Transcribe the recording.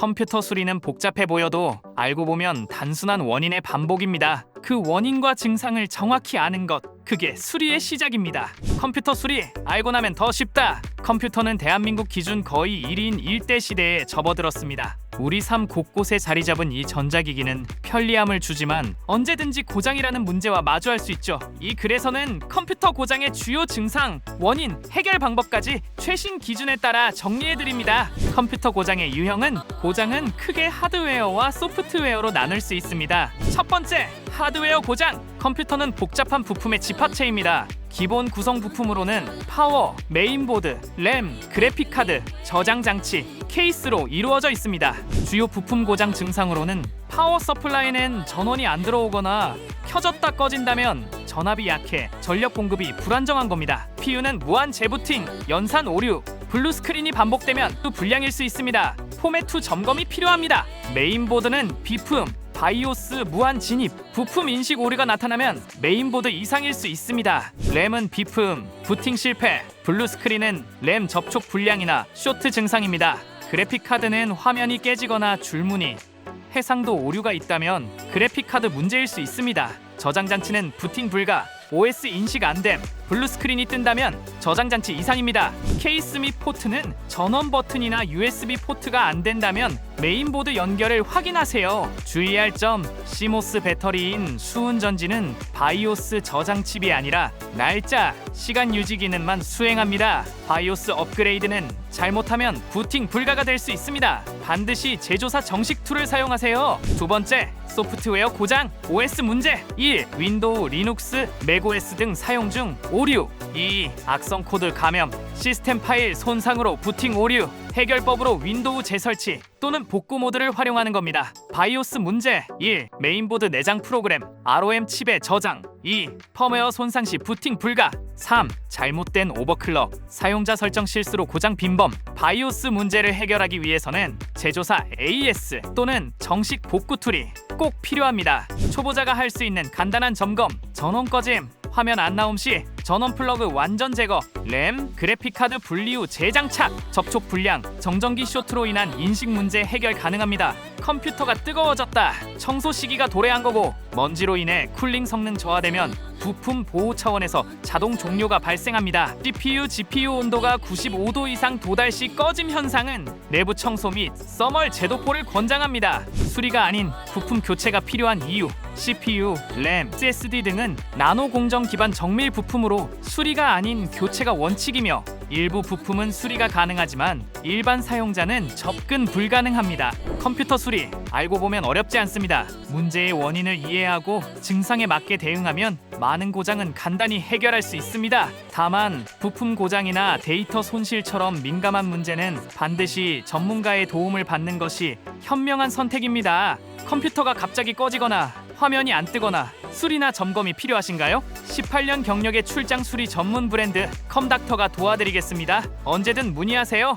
컴퓨터 수리는 복잡해 보여도 알고 보면 단순한 원인의 반복입니다. 그 원인과 증상을 정확히 아는 것, 그게 수리의 시작입니다. 컴퓨터 수리, 알고 나면 더 쉽다. 컴퓨터는 대한민국 기준 거의 1인 1대 시대에 접어들었습니다. 우리 삶 곳곳에 자리 잡은 이 전자기기는 편리함을 주지만 언제든지 고장이라는 문제와 마주할 수 있죠. 이 글에서는 컴퓨터 고장의 주요 증상, 원인, 해결 방법까지 최신 기준에 따라 정리해 드립니다. 컴퓨터 고장의 유형은 고장은 크게 하드웨어와 소프트웨어로 나눌 수 있습니다. 첫 번째, 하드웨어 고장. 컴퓨터는 복잡한 부품의 집합체입니다. 기본 구성 부품으로는 파워, 메인보드, 램, 그래픽 카드, 저장 장치, 케이스로 이루어져 있습니다. 주요 부품 고장 증상으로는 파워 서플라이는 전원이 안 들어오거나 켜졌다 꺼진다면 전압이 약해 전력 공급이 불안정한 겁니다. PU는 무한 재부팅, 연산 오류, 블루 스크린이 반복되면 또 불량일 수 있습니다. 포맷 후 점검이 필요합니다. 메인보드는 비품, 바이오스 무한 진입, 부품 인식 오류가 나타나면 메인보드 이상일 수 있습니다. 램은 비품, 부팅 실패, 블루 스크린은 램 접촉 불량이나 쇼트 증상입니다. 그래픽 카드는 화면이 깨지거나 줄무늬, 해상도 오류가 있다면 그래픽 카드 문제일 수 있습니다. 저장 장치는 부팅 불가, OS 인식 안됨, 블루 스크린이 뜬다면 저장 장치 이상입니다. 케이스 및 포트는 전원 버튼이나 USB 포트가 안 된다면 메인보드 연결을 확인하세요. 주의할 점: 시모스 배터리인 수은 전지는 바이오스 저장 칩이 아니라 날짜, 시간 유지 기능만 수행합니다. 바이오스 업그레이드는 잘못하면 부팅 불가가 될 수 있습니다. 반드시 제조사 정식 툴을 사용하세요. 두 번째, 소프트웨어 고장, OS 문제 1. 윈도우, 리눅스, 맥OS 등 사용 중 오류 2. 악성 코드 감염, 시스템 파일 손상으로 부팅 오류 해결법으로 윈도우 재설치 또는 복구 모드를 활용하는 겁니다. 바이오스 문제 1. 메인보드 내장 프로그램 ROM 칩의 저장 2. 펌웨어 손상 시 부팅 불가 3. 잘못된 오버클럭 사용자 설정 실수로 고장 빈범 바이오스 문제를 해결하기 위해서는 제조사 AS 또는 정식 복구 툴이 꼭 필요합니다. 초보자가 할 수 있는 간단한 점검 전원 꺼짐 화면 안 나옴 시 전원 플러그 완전 제거, 램, 그래픽 카드 분리 후 재장착, 접촉 불량, 정전기 쇼트로 인한 인식 문제 해결 가능합니다. 컴퓨터가 뜨거워졌다. 청소 시기가 도래한 거고 먼지로 인해 쿨링 성능 저하되면 부품 보호 차원에서 자동 종료가 발생합니다. CPU, GPU 온도가 95도 이상 도달 시 꺼짐 현상은 내부 청소 및 써멀 제도포를 권장합니다. 수리가 아닌 부품 교체가 필요한 이유 CPU, 램, SSD 등은 나노 공정 기반 정밀 부품으 로 수리가 아닌 교체가 원칙이며 일부 부품은 수리가 가능하지만 일반 사용자는 접근 불가능합니다. 컴퓨터 수리 알고 보면 어렵지 않습니다. 문제의 원인을 이해하고 증상에 맞게 대응하면 많은 고장은 간단히 해결할 수 있습니다. 다만 부품 고장이나 데이터 손실처럼 민감한 문제는 반드시 전문가의 도움을 받는 것이 현명한 선택입니다. 컴퓨터가 갑자기 꺼지거나 화면이 안 뜨거나 수리나 점검이 필요하신가요? 18년 경력의 출장 수리 전문 브랜드 컴닥터가 도와드리겠습니다. 언제든 문의하세요.